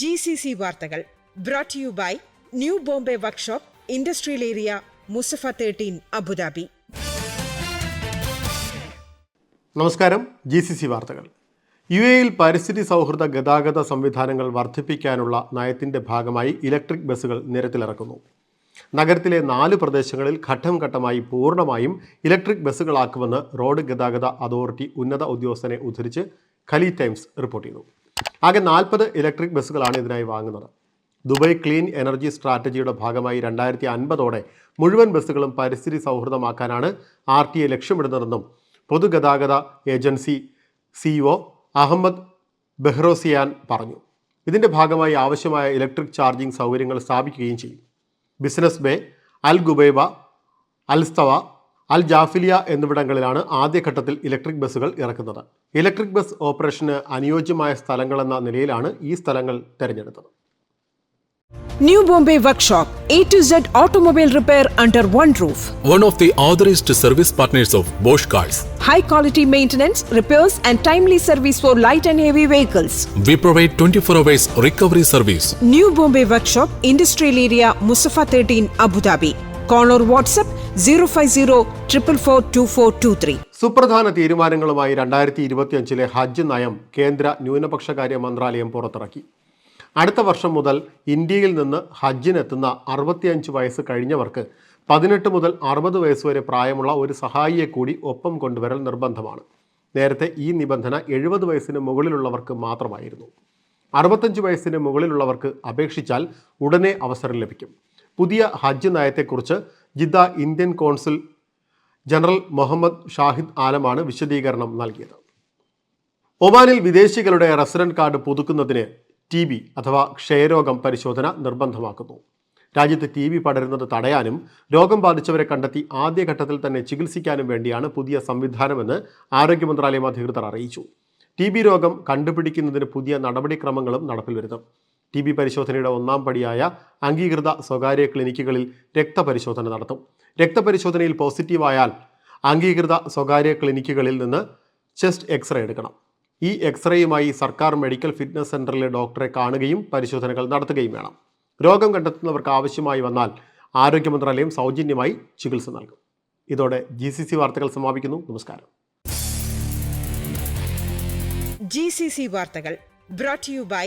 G C C വാർത്തകൾ brought you by new Bombay workshop industrial area Musaffah thirteen Abu Dhabi നമസ്കാരം. G C C വാർത്തകൾ. U എയിൽ പരിസ്ഥിതി സൗഹൃദ ഗതാഗത സംവിധാനങ്ങൾ വർദ്ധിപ്പിക്കാനുള്ള നയത്തിന്റെ ഭാഗമായി ഇലക്ട്രിക് ബസ്സുകൾ നിരത്തിലിറക്കുന്നു. നഗരത്തിലെ നാല് പ്രദേശങ്ങളിൽ ഘട്ടം ഘട്ടമായി പൂർണമായും ഇലക്ട്രിക് ബസ്സുകളാക്കുമെന്ന് റോഡ് ഗതാഗത അതോറിറ്റി ഉന്നത ഉദ്യോഗസ്ഥനെ ഉദ്ധരിച്ച് ഖലി ടൈംസ് റിപ്പോർട്ട് ചെയ്തു. ആകെ നാൽപ്പത് ഇലക്ട്രിക് ബസ്സുകളാണ് ഇതിനായി വാങ്ങുന്നത്. ദുബായ് ക്ലീൻ എനർജി സ്ട്രാറ്റജിയുടെ ഭാഗമായി രണ്ടായിരത്തി അൻപതോടെ മുഴുവൻ ബസ്സുകളും പരിസ്ഥിതി സൗഹൃദമാക്കാനാണ് ആർ ടി എ ലക്ഷ്യമിടുന്നതെന്നും പൊതുഗതാഗത ഏജൻസി സിഇഒ അഹമ്മദ് ബെഹ്റോസിയാൻ പറഞ്ഞു. ഇതിന്റെ ഭാഗമായി ആവശ്യമായ ഇലക്ട്രിക് ചാർജിംഗ് സൗകര്യങ്ങൾ സ്ഥാപിക്കുകയും ചെയ്യും. Business Bay Al Ghubaiba Al Satwa Al Jafiliya എന്നിവിടങ്ങളിലാണ് ആദ്യഘട്ടത്തിൽ ഇലക്ട്രിക് ബസ്സുകൾ ഇറക്കുന്നത് ഇലക്ട്രിക് ബസ് ഓപ്പറേഷന് അനുയോജ്യമായ സ്ഥലങ്ങളെന്ന നിലയിലാണ് ഈ സ്ഥലങ്ങൾ തിരഞ്ഞെടുത്തത് New Bombay Workshop, A to Z automobile repair under one roof. one of the authorized service partners of Bosch Cars. high quality maintenance, repairs, and timely service for light and heavy vehicles. We provide 24 hours recovery service. New Bombay Workshop, Industrial Area, Mustafa 13, Abu Dhabi. Call or WhatsApp 050 444 സുപ്രധാന തീരുമാനങ്ങളുമായി രണ്ടായിരത്തി ഇരുപത്തിയഞ്ചിലെ ഹജ്ജ് നയം കേന്ദ്ര ന്യൂനപക്ഷകാര്യ മന്ത്രാലയം പുറത്തിറക്കി. അടുത്ത വർഷം മുതൽ ഇന്ത്യയിൽ നിന്ന് ഹജ്ജിനെത്തുന്ന അറുപത്തിയഞ്ച് വയസ്സ് കഴിഞ്ഞവർക്ക് പതിനെട്ട് മുതൽ അറുപത് വയസ്സ് വരെ പ്രായമുള്ള ഒരു സഹായിയെ കൂടി ഒപ്പം കൊണ്ടുവരൽ നിർബന്ധമാണ്. നേരത്തെ ഈ നിബന്ധന എഴുപത് വയസ്സിന് മുകളിലുള്ളവർക്ക് മാത്രമായിരുന്നു. അറുപത്തഞ്ച് വയസ്സിന് മുകളിലുള്ളവർക്ക് അപേക്ഷിച്ചാൽ ഉടനെ അവസരം ലഭിക്കും. പുതിയ ഹജ്ജ് നയത്തെക്കുറിച്ച് Jeddah Indian consul general Muhammad Shahid ആലമാണ് വിശദീകരണം നൽകിയത്. ഒമാനിൽ വിദേശികളുടെ റെസിഡന്റ് കാർഡ് പുതുക്കുന്നതിന് ടി ബി അഥവാ ക്ഷയരോഗം പരിശോധന നിർബന്ധമാക്കുന്നു. രാജ്യത്ത് ടി ബി പടരുന്നത് തടയാനും രോഗം ബാധിച്ചവരെ കണ്ടെത്തി ആദ്യഘട്ടത്തിൽ തന്നെ ചികിത്സിക്കാനും വേണ്ടിയാണ് പുതിയ സംവിധാനമെന്ന് ആരോഗ്യ മന്ത്രാലയം അധികൃതർ അറിയിച്ചു. ടി ബി രോഗം കണ്ടുപിടിക്കുന്നതിന് പുതിയ നടപടിക്രമങ്ങളും നടപ്പിൽ വരുത്തും ടി ബി പരിശോധനയുടെ ഒന്നാം പടിയായ അംഗീകൃത സ്വകാര്യ ക്ലിനിക്കുകളിൽ രക്തപരിശോധന നടത്തും. രക്തപരിശോധനയിൽ പോസിറ്റീവായാൽ അംഗീകൃത സ്വകാര്യ ക്ലിനിക്കുകളിൽ നിന്ന് ചെസ്റ്റ് എക്സ്റേ എടുക്കണം. ഈ എക്സ്റേയുമായി സർക്കാർ മെഡിക്കൽ ഫിറ്റ്നസ് സെന്ററിലെ ഡോക്ടറെ കാണുകയും പരിശോധനകൾ നടത്തുകയും വേണം. രോഗം കണ്ടെത്തുന്നവർക്ക് ആവശ്യമായി വന്നാൽ ആരോഗ്യ മന്ത്രാലയം സൗജന്യമായി ചികിത്സ നൽകും. ഇതോടെ ജി സി സി വാർത്തകൾ സമാപിക്കുന്നു. നമസ്കാരം. ജി സി സി വാർത്തകൾ brought you by